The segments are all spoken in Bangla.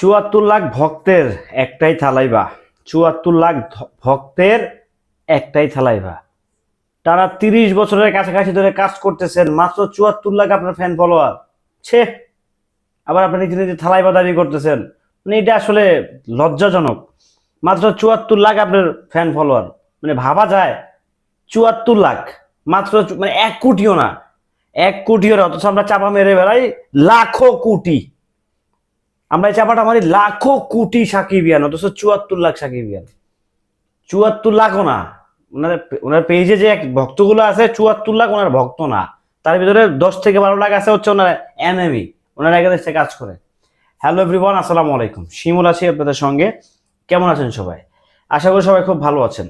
চুয়াত্তর লাখ ভক্তের একটাই থালাইবা। চুয়াত্তর লাখ ভক্তের একটাই থালাইবা। তারা তিরিশ বছরের কাছাকাছি ধরে কাজ করতেছেন, মাত্র চুয়াত্তর লাখ আপনার ফ্যান ফলোয়ার ছে, আবার আপনি নিজে নিজে থালাইবা দাবি করতেছেন। মানে এটা আসলে লজ্জাজনক। মাত্র চুয়াত্তর লাখ আপনার ফ্যান ফলোয়ার মানে ভাবা যায়, চুয়াত্তর লাখ। মাত্র মানে এক কোটিও না। এক কোটিও না, অথচ আমরা চাপা মেরে বেড়াই লাখো কোটি। আমরা এই চাপাটা মারি লাখো কোটি সাকিবিয়ান, অথচ চুয়াত্তর লাখ সাকিবিয়ান। চুয়াত্তর লাখও না। ওনার ওনার পেজে যে এক ভক্তগুলো আছে, চুয়াত্তর লাখ ওনার ভক্ত না। তার ভিতরে দশ থেকে বারো লাখ আছে হচ্ছে ওনার এনএমি ওনার একাদেশে কাজ করে। হ্যালো এভরিওয়ান আসসালামু আলাইকুম। শিমুল আছি আপনাদের সঙ্গে। কেমন আছেন সবাই? আশা করি সবাই খুব ভালো আছেন।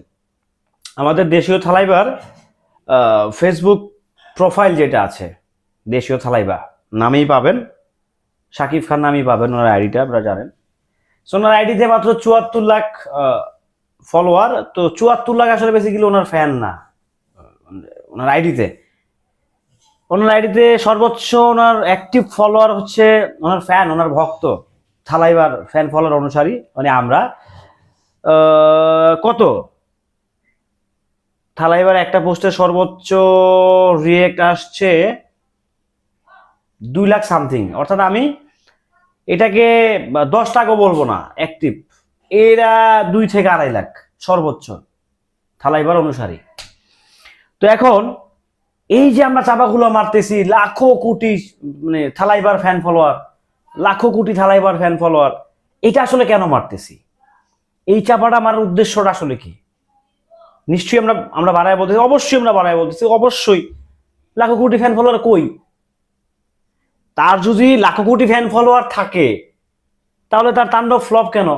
আমাদের দেশীয় থালাইবার ফেসবুক প্রোফাইল যেটা আছে, দেশীয় থালাইবা, নামেই পাবেন। শাকিব খান নামই পাবেন ওনার আইডিটা, আপনারা জানেন। সো ওনার আইডিতে মাত্র চুয়াত্তর লাখ ফলোয়ার তো চুয়াত্তর লাখ আসলে বেসিক্যালি ওনার ফ্যান না। ওনার আইডিতে। ওনার আইডিতে সর্বোচ্চ ওনার অ্যাক্টিভ ফলোয়ার হচ্ছে ওনার ফ্যান ওনার ভক্ত। থালাইবার ফ্যান ফলোয়ার অনুসারী মানে আমরা। কত? থালাইবার একটা পোস্টে সর্বোচ্চ রিয়েক্ট আসছে দুই লাখ সামথিং অর্থাৎ আমি এটাকে দশ টাকা বলব না অ্যাক্টিভ এরা দুই থেকে আড়াই লাখ, সর্বোচ্চ। থালাইবার অনুসারী। তো এখন এই যে আমরা চাপাগুলো মারতেছি, লাখো কোটি মানে থালাইবার ফ্যান ফলোয়ার লাখো কোটি থালাইবার ফ্যান ফলোয়ার এটা আসলে কেন মারতেছি? এই চাপাটা মারার উদ্দেশ্যটা আসলে কি? নিশ্চয়ই আমরা আমরা বাড়ায় বলতেছি, অবশ্যই আমরা বাড়ায় বলতেছি, অবশ্যই। লাখো কোটি ফ্যান ফলোয়ার কই? তার যদি লাখো কোটি ফ্যান ফলোয়ার থাকে, তাহলে তার তাণ্ডব ফ্লপ কেন?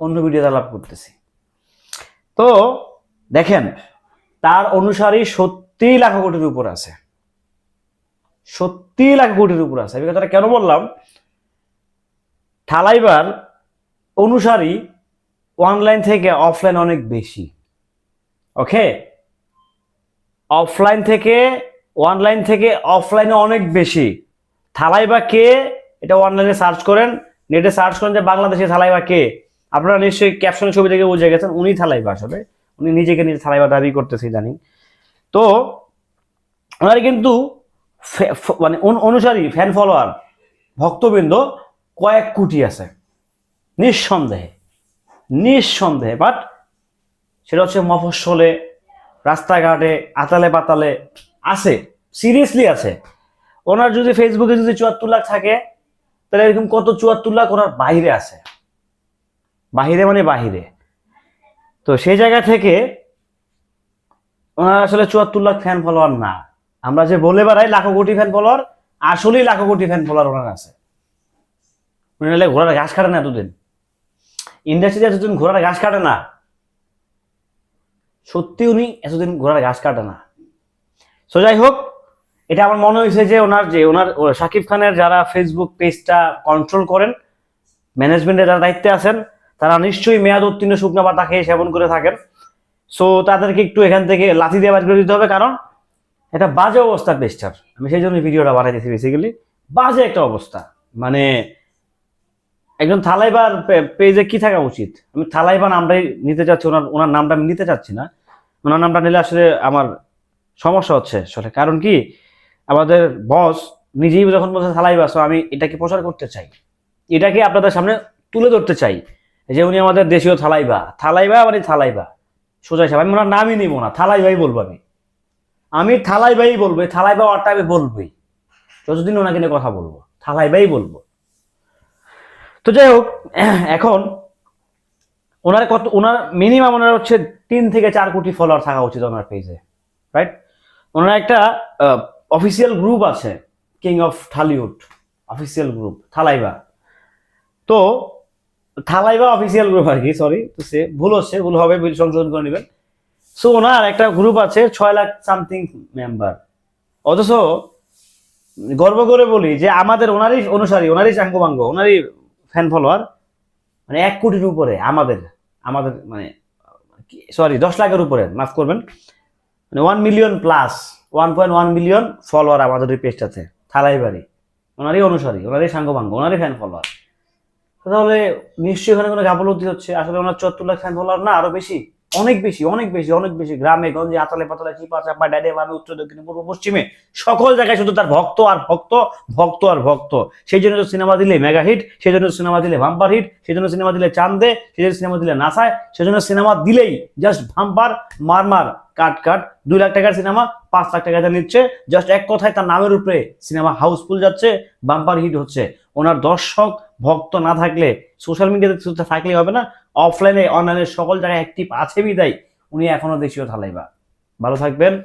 অন্য ভিডিওতে লাভ করতেছি। তো দেখেন, তার অনুসারী সত্যি লাখো কোটির উপর আছে। সত্যি লাখো কোটির উপর আছে। আমি কথাটা কেন বললাম? ঠালাইবার অনুসারী অনলাইন থেকে অফলাইন অনেক বেশি। ওকে অফলাইন থেকে অনলাইন থেকে অফলাইনে অনেক বেশি। থালাই বা কে? এটা অনলাইনে সার্চ করেন। নেটে সার্চ করেন যে বাংলাদেশে থালাই বা কে। আপনারা নিশ্চয়ই ক্যাপশন ছবি থেকে বুঝে গেছেন, উনি থালাইবা আসলে উনি নিজেকে নিজে থালাইবা দাবি করতেছে জানি তো, ওনার কিন্তু মানে অনু- অনুসারী ফ্যান ফলোয়ার ভক্তবৃন্দ কয়েক কোটি আছে। নিঃসন্দেহে। নিঃসন্দেহে। বাট সেটা হচ্ছে মফস্বলে রাস্তাঘাটে আতালে পাতালে আছে সিরিয়াসলি আছে। ওনার যদি ফেসবুকে যদি চুয়াত্তর লাখ থাকে, তাহলে এরকম কত চুয়াত্তর লাখ ওনার বাইরে আছে? বাহিরে মানে বাহিরে। তো সেই জায়গা থেকে ওনার আসলে চুয়াত্তর লাখ ফ্যান ফলোয়ার না। আমরা যে বলে বেড়াই লাখো কোটি ফ্যান ফলোয়ার আসলেই লাখো কোটি ফ্যান ফলোয়ার ওনার আছে। উনি ঘোড়ার ঘাস কাটে না এতদিন। ইন্ডাস্ট্রিতে এতদিন ঘোড়ার ঘাস কাটে না। সত্যি উনি এতদিন ঘোড়ার ঘাস কাটে না। সো যাই হোক, এটা আমার মনে হয়েছে যে ওনার যে, ওনার শাকিব খানের যারা ফেসবুক পেজটা কন্ট্রোল করেন ম্যানেজমেন্টে যারা দায়িত্বে আছেন, তারা নিশ্চয়ই মেয়াদ উত্তীর্ণ শুকনো পাতা খেয়ে সেবন করে থাকেন। সো তাদেরকে একটু এখান থেকে লাথি দিয়ে বাজ করে দিতে হবে, কারণ এটা বাজে অবস্থা পেজটার আমি সেই জন্য ভিডিওটা বানাইতেছি বেসিক্যালি বাজে একটা অবস্থা। মানে একজন থালাইবার পেজে কি থাকা উচিত? আমি থালাইবা নামটাই নিতে চাচ্ছি, ওনার ওনার নামটা আমি নিতে চাচ্ছি না। ওনার নামটা নিলে আসলে আমার সমস্যা হচ্ছে আসলে। কারণ কি? আমাদের বস নিজেই যখন বলছে থালাইবা সো আমি এটাকে প্রচার করতে চাই। এটাকে আপনাদের সামনে তুলে ধরতে চাই যে উনি আমাদের দেশীয় থালাইবা। থালাইবা মানে থালাইবা। সোজা হিসাব, আমি ওনার নামই নিব না, থালাইবাই বলব আমি। আমি থালাইবাই বলব থালাইবা ওয়ার্ডটা আমি বলবোই। যতদিন ওনাকে নিয়ে কথা বলব, থালাইবাই বলব। তো যাই হোক, এখন ওনার কত, ওনার মিনিমাম ওনার হচ্ছে তিন থেকে চার কোটি ফলোয়ার থাকা উচিত ওনার পেজে রাইট ওনার একটা অফিসিয়াল গ্রুপ আছে king of Dhallywood official group Thalaiva তো থালাইবা অফিসিয়াল গ্রুপ আর কি সরি তো সে ভুল হচ্ছে, ভুল হবে ভুল সংশোধন করে নেবেন। সো ওনার একটা গ্রুপ আছে, ছয় লাখ সামথিং মেম্বার অথচ গর্ব করে বলি যে আমাদের ওনারই অনুসারী, ওনারই চাঙ্গবাঙ্গ ওনারই ফ্যান ফলোয়ার মানে এক কোটির উপরে আমাদের আমাদের মানে সরি দশ লাখের উপরে মাফ করবেন। মানে one million plus one point one million follower আমাদের ওই পেজটাতে থালাইবাড়ি। ওনারই অনুসারী, ওনারই সাঙ্গভাঙ্গ ওনারই ফ্যান ফলোয়ার তাহলে নিশ্চয়ই ওখানে কোনো গাফলতি হচ্ছে? আসলে ওনার চুয়াত্তর লাখ ফ্যান ফলোয়ার না আরও বেশি? অনেক বেশি অনেক বেশি অনেক বেশি গ্রামে, গঞ্জে, আতালে পাতালে চিপা চাপা ডাইডে বামে উত্তর, দক্ষিণে, পূর্ব, পশ্চিমে সকল জায়গায় শুধু তার ভক্ত আর ভক্ত ভক্ত আর ভক্ত। সেই জন্য তো সিনেমা দিলে মেগা হিট সেই জন্য সিনেমা দিলে ভাম্পার হিট সেই জন্য সিনেমা দিলে চান্দে, সেই জন্য সিনেমা দিলে নাসায়, সেই জন্য সিনেমা দিলেই জাস্ট ভাম্পার মারমার কাট কাট, দুই লাখ টাকার সিনেমা, পাঁচ লাখ টাকাতে নিচ্ছে। জাস্ট এক কথায় তার নামের উপরে সিনেমা হাউসফুল যাচ্ছে বাম্পার হিট হচ্ছে। ওনার দর্শক ভক্ত না থাকলে সোশ্যাল মিডিয়াতে থাকলে হবে না অফলাইনে অনলাইনে সকল জায়গায় অ্যাক্টিভ আছে বিদায়। উনি এখনও দেশীয় থালাইবা। ভালো থাকবেন।